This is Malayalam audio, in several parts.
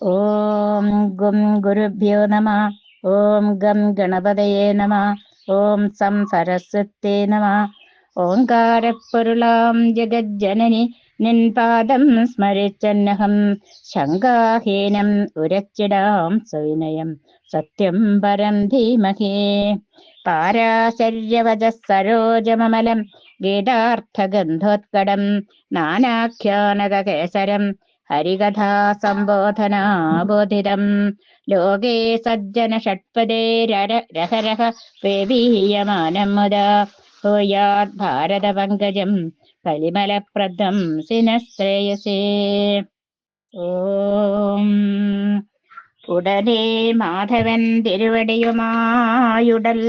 ഓം ഗും ഗുരുഭ്യോ നമ ഓം ഗം ഗണപതയേ നമ ഓം സം സരസ്വത്തേ നമ ഓങ്കാരപ്പൊരുളാം ജഗജ്ജനനി നിൻ പാദം സ്മരിച്ചന്നഹം ശങ്കാഹീനം ഉരച്ചിടാം സവിനയം സത്യം പരം ധീമഹേ പാരാശര്യവച സരോജമമലം ഗീതാർത്ഥഗന്ധോത്കടം നാനാഖ്യാനകേസരം ഹരികഥാ സംബോധനാബോധിതം ലോകേ സജ്ജന ഷട്പദേ രഹരഹ വേവീയമാനം മുത ഭൂയാത് ഭാരത പങ്കജം കലിമലപ്രദം സിനശ്രേയസേ. ഓം. ഉടനെ മാധവൻ തിരുവടിയുമായുടൽ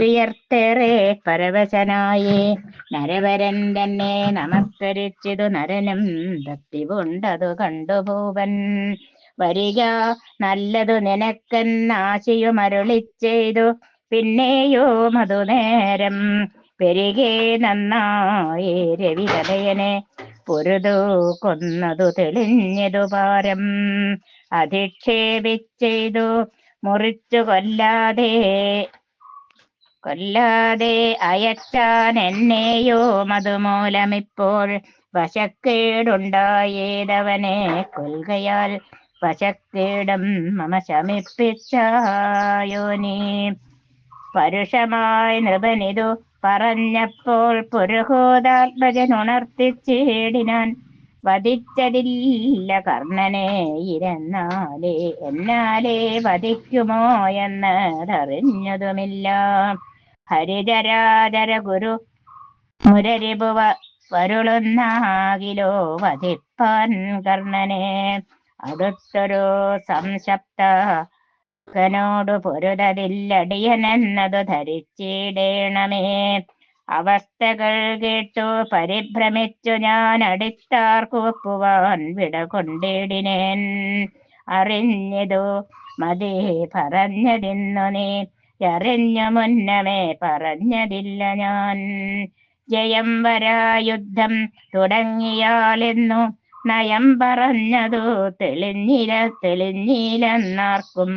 വിയർത്തേറെ പരവശനായേ. നരവരൻ തന്നെ നമസ്കരിച്ചിതു നരനും ഭക്തി കൊണ്ടതു കണ്ടുപോവൻ. വരിക നല്ലതു നിനക്കെന്നാശിയുമരുളി ചെയ്തു പിന്നെയോ മധുനേരം പെരുകെ നന്നായി രവിതലയനെ പൊരുതു കൊന്നതു തെളിഞ്ഞതു പാരം. അധിക്ഷേപിച്ചെയ്തു മുറിച്ചു കൊല്ലാതെ കൊല്ലാതെ അയച്ചാൻ എന്നെയോ മതുമൂലമിപ്പോൾ വശക്കേടുണ്ടായേതവനെ കൊൽകയാൽ വശക്കേടും മമ ശമിപ്പിച്ചായോ നീ? പരുഷമായി നൃപനിതു പറഞ്ഞപ്പോൾ പുരഹോദാത്മജൻ ഉണർത്തിച്ചേടിനാൻ വധിച്ചതില്ല കർണനെ ഇരന്നാലേ എന്നാലേ വധിക്കുമോ എന്നതറിഞ്ഞതുമില്ല. ഹരിചരാചര ഗുരു മുരരിപുവ വരുളുന്നാകിലോ വധിപ്പാൻ കർണനെ. അടുത്തൊരു സംശപ്ത കനോട് പൊരുതതില്ലടിയനെന്നതു ധരിച്ചിടേണമേ. അവസ്ഥകൾ കേട്ടു പരിഭ്രമിച്ചു ഞാൻ അടിത്താർക്കുവപ്പുവാൻ വിട കൊണ്ടിടിനേൻ അറിഞ്ഞതു മതി പറഞ്ഞതിന്നു നീ. അറിഞ്ഞു മുന്നമേ പറഞ്ഞതില്ല ഞാൻ. ജയം വരാ യുദ്ധം തുടങ്ങിയാലെന്നു നയം പറഞ്ഞതു തെളിഞ്ഞില തെളിഞ്ഞിലെന്നാർക്കും.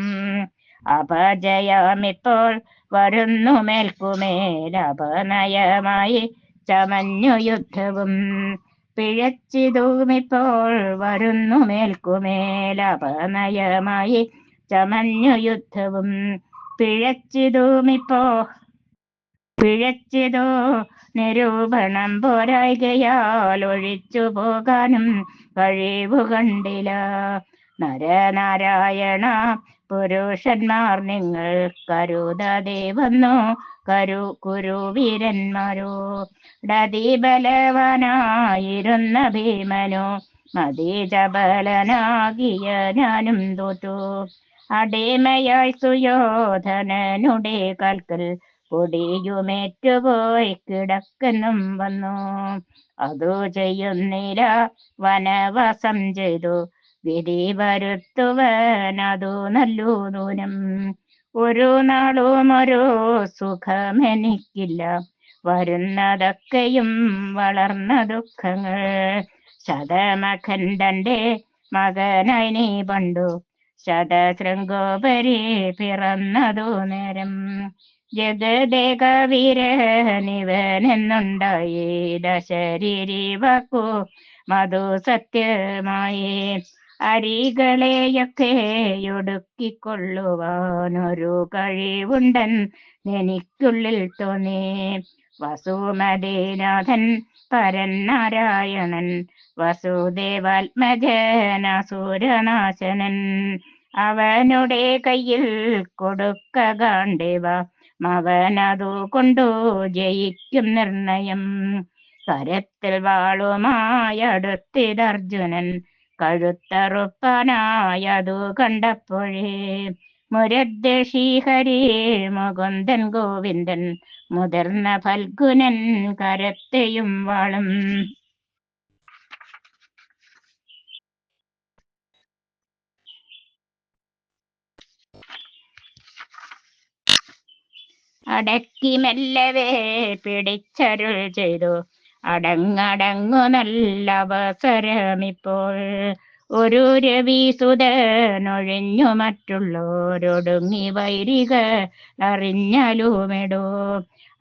അപജയമിപ്പോൾ വരുന്നു മേൽക്കുമേൽ അപനയമായി ചമഞ്ഞു യുദ്ധവും. പിഴച്ചിതുമിപ്പോൾ വരുന്നു മേൽക്കുമേൽ അപനയമായി ചമഞ്ഞു യുദ്ധവും. പിഴച്ചിതുമിപ്പോ പിഴച്ചിതോ നിരൂപണം പോരായികയാൽ ഒഴിച്ചു പോകാനും കഴിവു കണ്ടില്ല. നരനാരായണ പുരുഷന്മാർ നിങ്ങൾ കരുതാതെ വന്നു കരു കുരു വീരന്മാരോ ഡതി ബലവാനായിരുന്ന ഭീമനോ മതീജബലനാകിയ ഞാനും തോറ്റു അടിമയായി സുയോധനനുടെ കൽക്കൽ പൊടിയുമേറ്റുപോയി കിടക്കനും വന്നു. അതു ചെയ്യുന്നില്ല. വനവാസം ചെയ്തു. വിധി വരുത്തുവനതു നല്ലു ദൂരം. ഒരു നാളും ഒരു സുഖമെനിക്കില്ല. വരുന്നതൊക്കെയും വളർന്ന ദുഃഖങ്ങൾ. ശതമഖണ്ഡന്റെ മകനായി നീ പണ്ടു ശതശൃംഗോപരി പിറന്നതു നേരം ജഗദേക വീരനിവനെന്നുണ്ടായി ദശരീരി വക്കു മധു സത്യമായി അരികളെയൊക്കെ ഒടുക്കിക്കൊള്ളുവാനൊരു കഴിവുണ്ടൻ എനിക്കുള്ളിൽ തോന്നി. വസുമതിനാഥൻ പരൻ നാരായണൻ വസുദേവാത്മജനാസുരനാശനൻ അവനുടെ കയ്യിൽ കൊടുക്ക കാണ്ടേവ മവനതു കൊണ്ടു ജയിക്കും നിർണയം. കരത്തിൽ വാളുമായടുത്തിതർജുനൻ കഴുത്തറുപ്പനായതു കണ്ടപ്പോഴേ മുരദ്ദേശി ഹരി മുകുന്ദൻ ഗോവിന്ദൻ മുതിർന്ന ഫൽഗുനൻ കരത്തെയും വാളും. അടക്കി മെല്ലവേ പിടിച്ചരുൾ ചെയ്തു. അടങ്ങടങ്ങു നല്ല അവസരമിപ്പോൾ. ഒരു രവിസുതനൊഴിഞ്ഞു മറ്റുള്ളോരൊടുങ്ങി വൈരിക അറിഞ്ഞാലുമെടോ.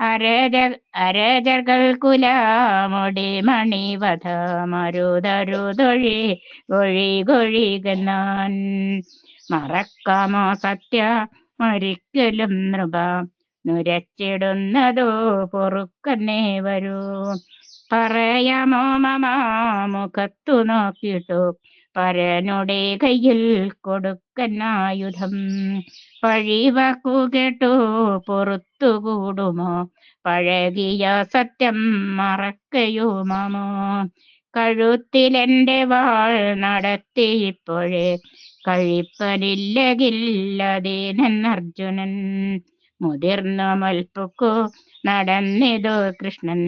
അരജ അരജകൾ കുലാമൊടി മണിവധ മരുതരുതൊഴി ഒഴി കൊഴികന്നാൻ. മറക്കാമോ സത്യ? മരിക്കലും നൃപ. നുരച്ചിടുന്നതോ പൊറുക്കന്നേ വരൂ. പറയാമോ മമ? മുഖത്തു നോക്കിട്ടു പരനുടെ കയ്യിൽ കൊടുക്കനായുധം പഴിവാക്കു കേട്ടു പൊറത്തുകൂടുമോ പഴകിയ സത്യം മറക്കയുമോ? കഴുത്തിലെന്റെ വാൾ നടത്തിയിപ്പോഴേ കഴിപ്പനില്ലകില്ലതേനർജുനൻ മുതിർന്ന മൽപ്പുക്കു നടന്നിതു കൃഷ്ണൻ.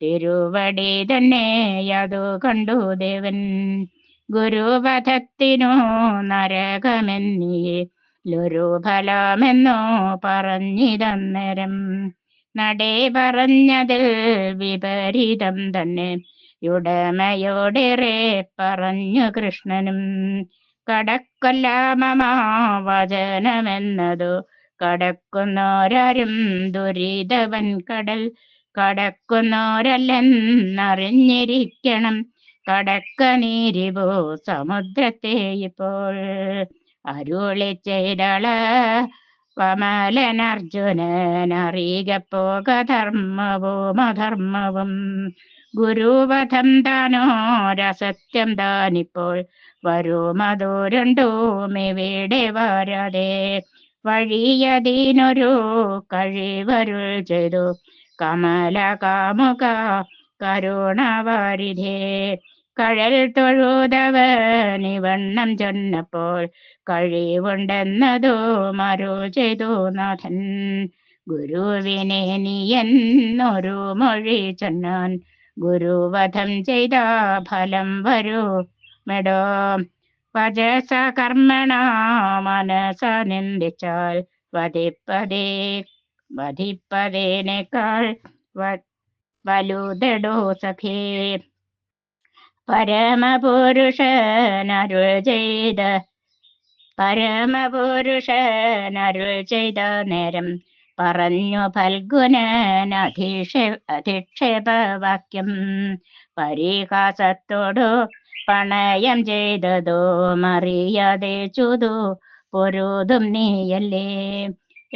തിരുവടി തന്നെ യതു കണ്ടു ദേവൻ. ഗുരുവധത്തിനു നരകമെന്നിയെ ലൊരു ഫലമെന്നോ പറഞ്ഞിതന്നേരം. നടേ പറഞ്ഞതിൽ വിപരീതം തന്നെ. ഉടമയോടേറെ പറഞ്ഞു കൃഷ്ണനും കടക്കൊല്ല മമ വചനമെന്നതു കടക്കുന്നോരാരും ദുരിതവൻ കടൽ കടക്കുന്നോരല്ലെന്നറിഞ്ഞിരിക്കണം. കടക്ക നീരിവോ സമുദ്രത്തെ ഇപ്പോൾ അരുളി ചെയ്തള. കമലനർജുനൻ അറിയുക പോക ധർമ്മവും അധർമ്മവും. ഗുരുവധം താനോ രസത്യം താനിപ്പോൾ വരുമതോ രണ്ടും ഇവിടെ വരാതെ വഴിയതിനൊരു കഴിവരുൾ ചെയ്തു. കമല കാമുക കരുണവാരിധേ കഴൽ തൊഴുതവനിവണ്ണം ചെന്നപ്പോൾ കഴിവുണ്ടെന്നതോ മറു ചെയ്തു നാഥൻ. ഗുരുവിനെ നീ എന്നൊരു മൊഴി ചെന്നാൻ ഗുരുവധം ചെയ്ത ഫലം വരൂ മെടോ. വജസ കർമ്മണ മനസ നിന്ദിച്ചാൽ വധിപ്പതേ വധിപ്പതേനേക്കാൾ വലുതെടോ സഖേ. പരമപുരുഷനരുൾ ചെയ്ത പരമപുരുഷനരുൾ ചെയ്ത നേരം പറഞ്ഞു ഫൽഗുനൻ അധിക്ഷേ അധിക്ഷേപവാക്യം. പരിഹാസത്തോടു പണയം ചെയ്തതോ മറിയാതെ ചുതു പൊരുതും നീയല്ലേ.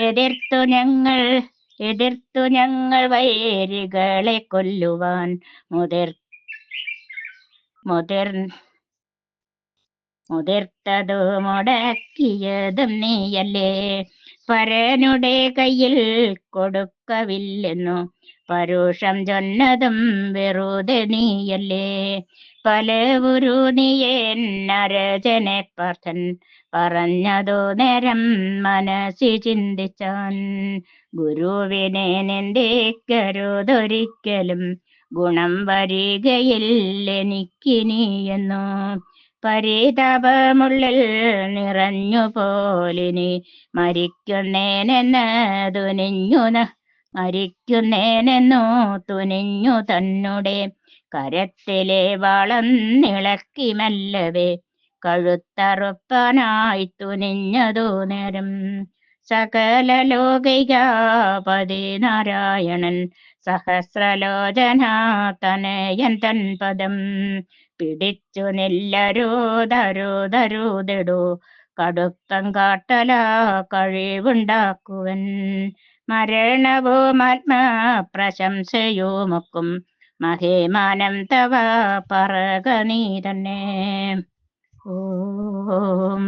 എതിർത്തു ഞങ്ങൾ എതിർത്തു ഞങ്ങൾ വൈരികളെ കൊല്ലുവാൻ മുതിർ മുതിർ മുതിർത്തതു മുടക്കിയതും നീയല്ലേ? പരനുടെ കയ്യിൽ കൊടുക്കവില്ലെന്നു പരുഷം ചൊന്നതും വെറുതെ നീയല്ലേ? പലവുരു നീയെന്നരജനെ പാർത്ഥൻ പറഞ്ഞതു നേരം മനസ്സി ചിന്തിച്ചാൻ ഗുരുവിനെ നിന്ദിക്കരുതൊരിക്കലും ഗുണം വരികയില്ലെനിക്കിനിയെന്നു. പരിതാപമുള്ളിൽ നിറഞ്ഞു പോലിനി മരിക്കുന്നേനെന്ന് തുനിഞ്ഞു മരിക്കുന്നേനെന്നു തുനിഞ്ഞു തന്നുടെ. കരത്തിലെ വളം മല്ലവേ കഴുത്തറുപ്പനായി തുനിഞ്ഞതു നേരം. സകല ലോകികാപതി നാരായണൻ സഹസ്രലോചന തനയൻ തൻ പദം പിടിച്ചു നില്ലരുതരുതരുതിടു കടുത്തം കാട്ടല കഴിവുണ്ടാക്കുവൻ. മരണവും ആത്മപ്രശംസയുമൊക്കും മഹേമാനം തവ പറക നീ തന്നെ ഓം.